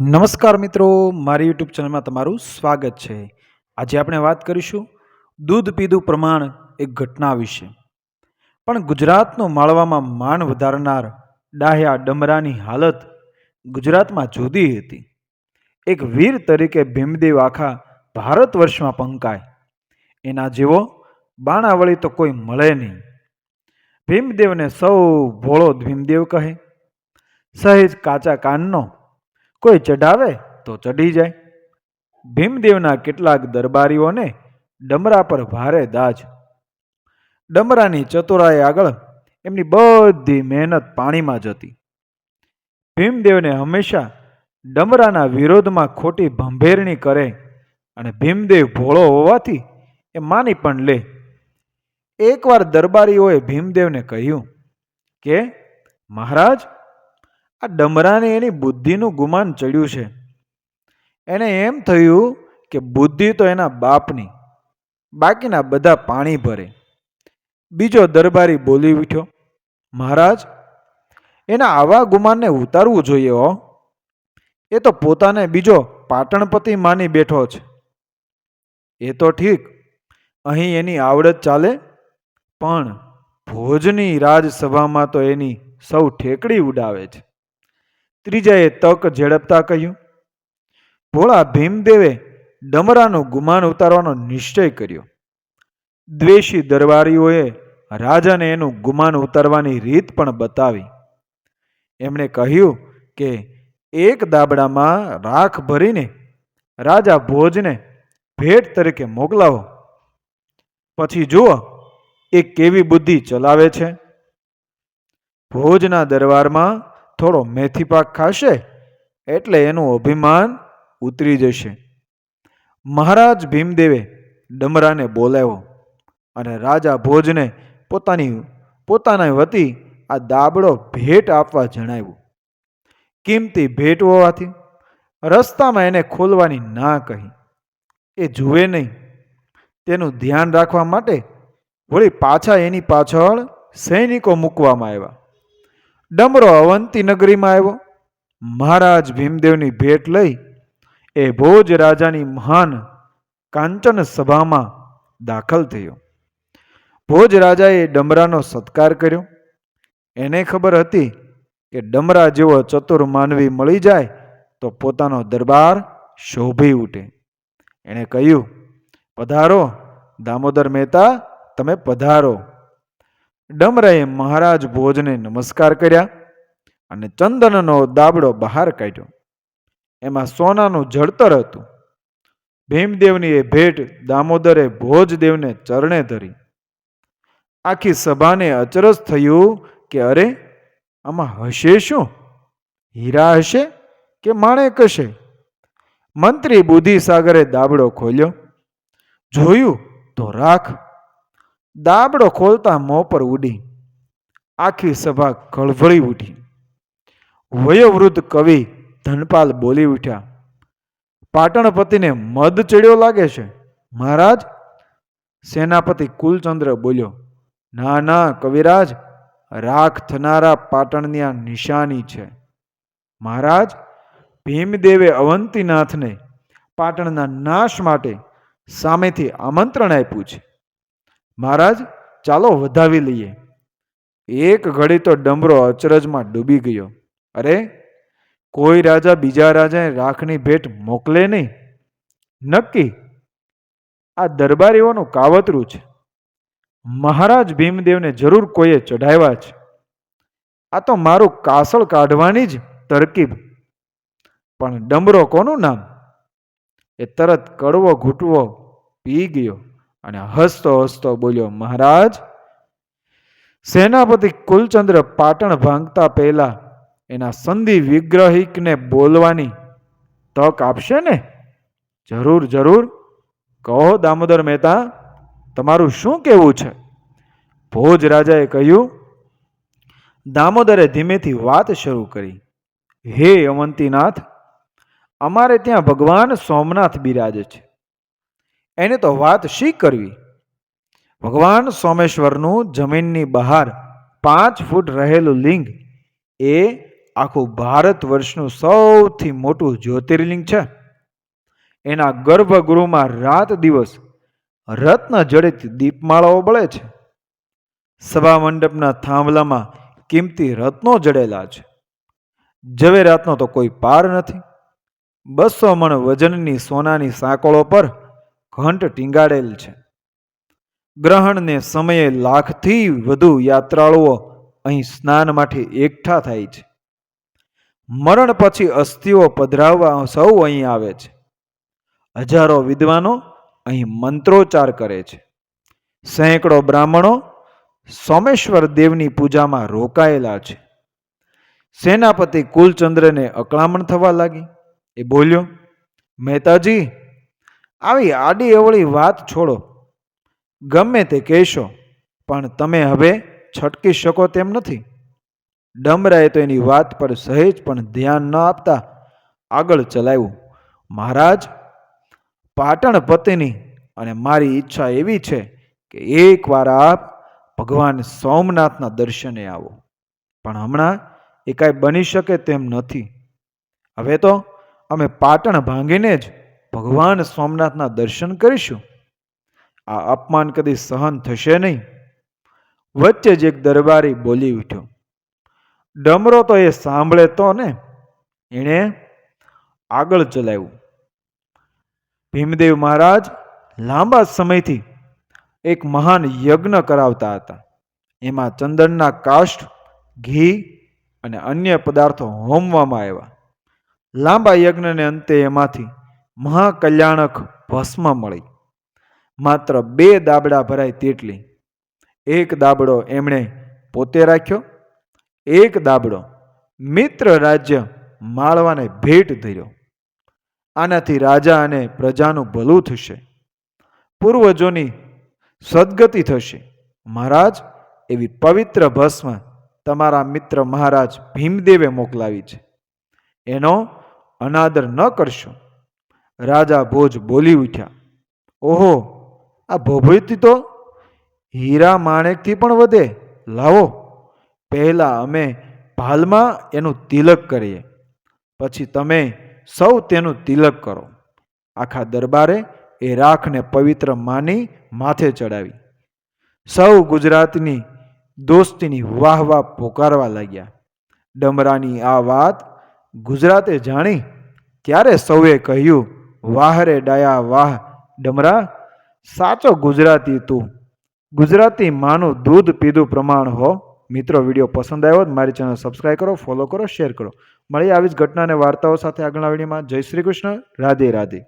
નમસ્કાર મિત્રો, મારી યુટ્યુબ ચેનલમાં તમારું સ્વાગત છે. આજે આપણે વાત કરીશું દૂધ પીધું પ્રમાણ એક ઘટના વિશે. પણ ગુજરાતનો માળવામાં માન વધારનાર ડાહ્યા ડમરાની હાલત ગુજરાતમાં જુદી હતી. એક વીર તરીકે ભીમદેવ આખા ભારત વર્ષમાં પંકાય. એના જેવો બાણાવળી તો કોઈ મળે નહીં. ભીમદેવને સૌ ભોળો ભીમદેવ કહે. સહેજ કાચા કાનનો કોઈ ચઢાવે તો ચઢી જાય. ભીમદેવના કેટલાક દરબારીઓને ડમરા પર ભારે દાજ. ડમરાની ચતુરાઈ આગળ એમની બધી મહેનત પાણીમાં જતી ભીમદેવને હંમેશા ડમરાના વિરોધમાં ખોટી ભંભેરણી કરે અને ભીમદેવ ભોળો હોવાથી એ માની પણ લે. એકવાર દરબારીઓએ ભીમદેવને કહ્યું કે, મહારાજ આ ડમરાને એની બુદ્ધિનું ગુમાન ચડ્યું છે. એને એમ થયું કે બુદ્ધિ તો એના બાપની, બાકીના બધા પાણી ભરે. બીજો દરબારી બોલી ઉઠ્યો, મહારાજ, એના આવા ગુમાનને ઉતારવું જોઈએ હો. એ તો પોતાને બીજો પાટણપતિ માની બેઠો છે. એ તો ઠીક, અહીં એની આવડત ચાલે, પણ ભોજની રાજસભામાં તો એની સૌ ઠેકડી ઉડાવે છે. ત્રીજાએ તક ઝડપતા કહ્યું, ભોળા ભીમદેવે ડમરાનું ગુમાન ઉતારવાનો નિશ્ચય કર્યો. દ્વેષી દરબારીઓએ રાજાને એનું ગુમાન ઉતારવાની રીત પણ બતાવી. એમણે કહ્યું કે, એક દાબડામાં રાખ ભરીને રાજા ભોજને ભેટ તરીકે મોકલાવો. પછી જુઓ, એ કેવી બુદ્ધિ ચલાવે છે. ભોજના દરબારમાં થોડો મેથી પાક ખાશે એટલે એનું અભિમાન ઉતરી જશે. મહારાજ ભીમદેવે ડમરાને બોલાવ્યો અને રાજા ભોજને પોતાની, પોતાના વતી આ દાબડો ભેટ આપવા જણાવ્યું. કિંમતી ભેટ હોવાથી રસ્તામાં એને ખોલવાની ના કહી. એ જુએ નહીં. તેનું ધ્યાન રાખવા માટે વળી પાછા એની પાછળ સૈનિકો મૂકવામાં આવ્યા. ડમરો અવંતી નગરીમાં આવ્યો. મહારાજ ભીમદેવની ભેટ લઈ એ ભોજ રાજાની મહાન કાંચન સભામાં દાખલ થયો. ભોજ રાજાએ ડમરાનો સત્કાર કર્યો. એને ખબર હતી કે ડમરા જેવો ચતુર માનવી મળી જાય તો પોતાનો દરબાર શોભી ઉઠે. એણે કહ્યું, પધારો, દામોદર મહેતા, તમે પધારો. ડમરાએ મહારાજ ભોજને નમસ્કાર કર્યા અને ચંદનનો દાબડો બહાર કાઢ્યો. એમાં સોનાનું જળતર હતું. ભીમદેવની એ ભેટ દામોદરે ભોજદેવને ચરણે ધરી. આખી સભાને અચરજ થયું કે અરે, આમાં હશે શું? હીરા હશે કે માણેક હશે મંત્રી બુદ્ધિસાગરે દાબડો ખોલ્યો. જોયું તો રાખ દાબડો ખોલતા મોં પર ઉડી. આખી સભા ખળભળી ઉઠી. વયોવૃદ્ધ કવિ ધનપાલ બોલી ઉઠ્યા, પાટણપતિને મદ ચડ્યો લાગે છે? મહારાજ, સેનાપતિ કુલચંદ્ર બોલ્યો, ના ના, કવિરાજ, રાખ થનારા પાટણની આ નિશાની છે. મહારાજ, ભીમદેવે અવંતીનાથને પાટણના નાશ માટે સામેથી આમંત્રણ આપ્યું છે. મહારાજ, ચાલો વધાવી લઈએ. એક ઘડી તો ડમરો અચરજમાં ડૂબી ગયો. અરે, કોઈ રાજા બીજા રાજાએ રાખની ભેટ મોકલે નહીં. નક્કી? આ દરબારીઓનું કાવતરું છે. મહારાજ ભીમદેવને જરૂર કોઈએ ચઢાવ્યા છે. આ તો મારું કાસળ કાઢવાની જ તરકીબ. પણ ડમરો કોનું નામ? એ તરત કડવો ઘૂંટવો પી ગયો. અને હસતો હસતો બોલ્યો, મહારાજ, સેનાપતિ કુલચંદ્ર પાટણ ભાંગતા પહેલા એના સંધિ વિગ્રહિકને બોલવાની તક આપશે ને? જરૂર જરૂર. કહો, દામોદર મહેતા, તમારું શું કહેવું છે? ભોજ રાજાએ કહ્યું, દામોદરે ધીમેથી વાત શરૂ કરી. હે અવંતીનાથ, અમારે ત્યાં ભગવાન સોમનાથ બિરાજે છે. એને તો વાત શી કરવી? ભગવાન સોમેશ્વરનું જમીનની બહાર પાંચ ફૂટ રહેલું લિંગ એ આખું ભારત વર્ષનું સૌથી મોટું જ્યોતિર્લિંગ છે. એના ગર્ભગૃહમાં રાત દિવસ રત્ન જડિત દીપમાળાઓ બળે છે. સભા મંડપના થાંભલામાં કિંમતી રત્નો જડેલા છે. ઝવેરાતનો તો કોઈ પાર નથી. બસો મણ વજનની સોનાની સાંકળો પર ઘંટ ટીંગાડેલ છે. ગ્રહણને સમયે લાખથી વધુ યાત્રાળુઓ અહીં સ્નાન માટે એકઠા થાય છે. મરણ પછી અસ્થિઓ પધરાવવા સૌ અહીં આવે છે. હજારો વિદ્વાનો અહીં મંત્રોચ્ચાર કરે છે. સેંકડો બ્રાહ્મણો સોમેશ્વર દેવની પૂજામાં રોકાયેલા છે. સેનાપતિ કુલચંદ્રને અકળામણ થવા લાગી. એ બોલ્યો, મહેતાજી આવી આડી અવળી વાત છોડો. ગમે તે કહેશો, પણ તમે હવે છટકી શકો તેમ નથી. ડમરાએ તો એની વાત પર સહેજ પણ ધ્યાન ન આપતા આગળ ચલાવ્યું, મહારાજ, પાટણ પતિની અને મારી ઈચ્છા એવી છે કે એકવાર આપ ભગવાન સોમનાથના દર્શને આવો. પણ હમણાં એ કાંઈ બની શકે તેમ નથી. હવે તો અમે પાટણ ભાંગીને જ ભગવાન સોમનાથના દર્શન કરીશું. આ અપમાન કદી સહન થશે નહીં. વચ્ચે જ એક દરબારી બોલી ઉઠ્યો. ડમરો તો એ સાંભળે તો ને? એણે આગળ ચલાવ્યું. ભીમદેવ મહારાજ લાંબા સમયથી એક મહાન યજ્ઞ કરાવતા હતા. એમાં ચંદનના કાષ્ઠ, ઘી અને અન્ય પદાર્થો હોમવામાં આવ્યા. લાંબા યજ્ઞને અંતે એમાંથી મહાકલ્યાણક ભસ્મ મળી. માત્ર બે દાબડા ભરાય તેટલી. એક દાબડો એમણે પોતે રાખ્યો, એક દાબડો મિત્ર રાજ્ય માળવાને ભેટ ધર્યો. આનાથી રાજા અને પ્રજાનું ભલું થશે. પૂર્વજોની સદગતિ થશે. મહારાજ, એવી પવિત્ર ભસ્મ તમારા મિત્ર મહારાજ ભીમદેવે મોકલાવી છે. એનો અનાદર ન કરશો. રાજા ભોજ બોલી ઉઠ્યા, ઓહો, આ ભભૂતિ તો હીરા માણેકથી પણ વધે. લાવો, પહેલાં અમે ભાલમાં એનું તિલક કરીએ, પછી તમે સૌ તેનું તિલક કરો. આખા દરબારે એ રાખને પવિત્ર માની માથે ચડાવી. સૌ ગુજરાતની દોસ્તીની વાહ વાહ પોકારવા લાગ્યા. ડમરાની આ વાત ગુજરાતે જાણી, ત્યારે સૌએ કહ્યું વાહ રે ડાયા વાહ ડમરા. સાચો ગુજરાતી તું. ગુજરાતી માનું દૂધ પીધું પ્રમાણ હો. મિત્રો, વીડિયો પસંદ આવ્યો મારી ચેનલ સબસ્ક્રાઈબ કરો ફોલો કરો શેર કરો. મળીએ આવી જ ઘટના અને વાર્તાઓ સાથે આગળના વિડીયોમાં. જય શ્રી કૃષ્ણ. રાધે રાધે.